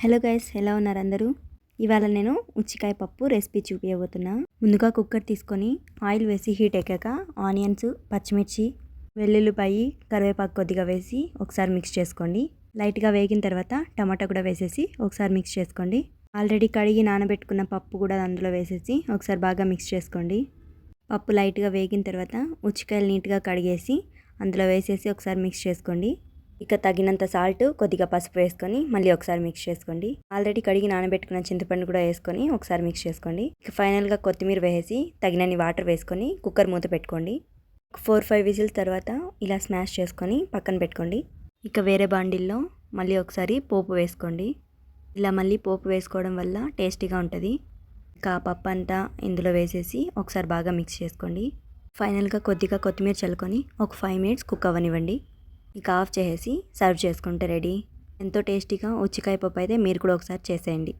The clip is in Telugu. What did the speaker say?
హలో గైస్ ఎలా ఉన్నారు అందరూ? ఇవాళ నేను ఉచ్చికాయ పప్పు రెసిపీ చూపించబోతున్నా ముందుగా కుక్కర్ తీసుకొని ఆయిల్ వేసి హీట్ ఎక్కాక ఆనియన్స్ పచ్చిమిర్చి వెల్లుల్లిపాయి కరివేపాకు కొద్దిగా వేసి ఒకసారి మిక్స్ చేసుకోండి. లైట్గా వేగిన తర్వాత టమాటా కూడా వేసేసి ఒకసారి మిక్స్ చేసుకోండి. ఆల్రెడీ కడిగి నానబెట్టుకున్న పప్పు కూడా అందులో వేసేసి ఒకసారి బాగా మిక్స్ చేసుకోండి. పప్పు లైట్గా వేగిన తర్వాత ఉచ్చికాయలు నీట్గా కడిగేసి అందులో వేసేసి ఒకసారి మిక్స్ చేసుకోండి. ఇక తగినంత సాల్ట్ కొద్దిగా పసుపు వేసుకొని మళ్ళీ ఒకసారి మిక్స్ చేసుకోండి. ఆల్రెడీ కడిగి నానబెట్టుకున్న చింతపండు కూడా వేసుకొని ఒకసారి మిక్స్ చేసుకోండి. ఇక ఫైనల్గా కొత్తిమీర వేసి తగినన్ని వాటర్ వేసుకొని కుక్కర్ మూత పెట్టుకోండి. ఫోర్ ఫైవ్ విజిల్స్ తర్వాత ఇలా స్మాష్ చేసుకొని పక్కన పెట్టుకోండి. ఇక వేరే బాండిల్లో మళ్ళీ ఒకసారి పోపు వేసుకోండి. ఇలా మళ్ళీ పోపు వేసుకోవడం వల్ల టేస్టీగా ఉంటుంది. ఇంకా పప్పు అంతా ఇందులో వేసేసి ఒకసారి బాగా మిక్స్ చేసుకోండి. ఫైనల్గా కొద్దిగా కొత్తిమీర చల్లుకొని ఒక ఫైవ్ మినిట్స్ కుక్ అవ్వనివ్వండి. ఇక ఆఫ్ చేసేసి సర్వ్ చేసుకుంటే రెడీ. ఎంతో టేస్టీగా ఉచ్చికాయ పప్పు అయితే మీరు కూడా ఒకసారి చేసేయండి.